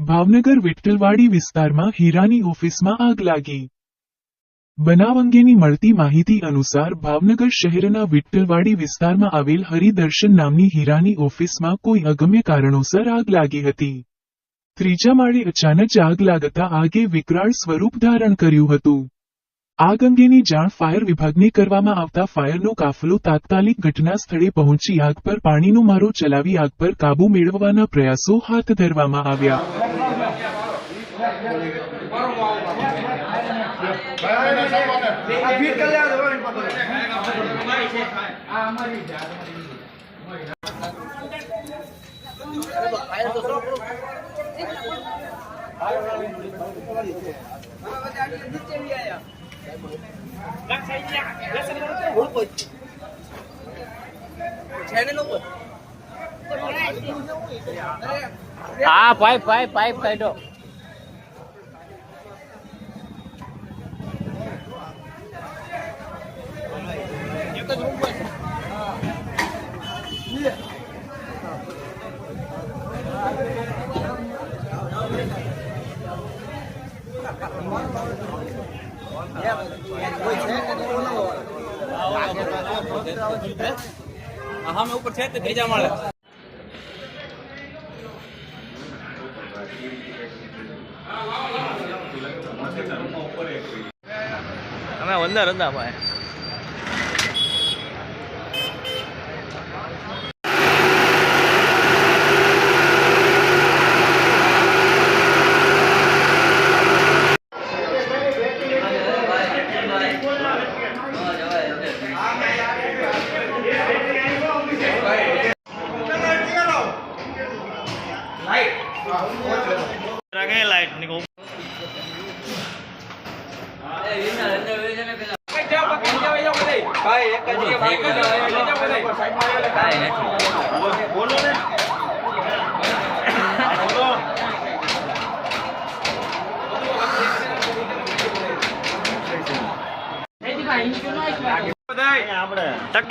ભાવનગર વિઠ્ઠલવાડી વિસ્તારમાં હીરાની ઓફિસમાં આગ લાગી. બનાવ અંગેની મળતી માહિતી અનુસાર ભાવનગર શહેરના વિઠ્ઠલવાડી વિસ્તારમાં આવેલ હરિદર્શન નામની હીરાની ઓફિસમાં કોઈ અગમ્ય કારણોસર આગ લાગી હતી. ત્રીજા માળે અચાનક આગ લાગતા આગે વિકરાળ સ્વરૂપ ધારણ કર્યું હતું. આગ અંગેની જાણ ફાયર વિભાગને કરવામાં આવતા ફાયરનો કાફલો તાત્કાલિક ઘટના સ્થળે પહોંચી આગ પર પાણીનો મારો ચલાવી આગ પર કાબૂ મેળવવાના પ્રયાસો હાથ ધરવામાં આવ્યા. આ ફીટ કરી લેવા દો, એને પકડો. હા પાઇપ પાઇપ પાઇપ કાઢો અમે ઉપર છે તે ત્રીજા માળે અમે વંદર હતા ભાઈ. ભાઈ, બોલો ને. આપણે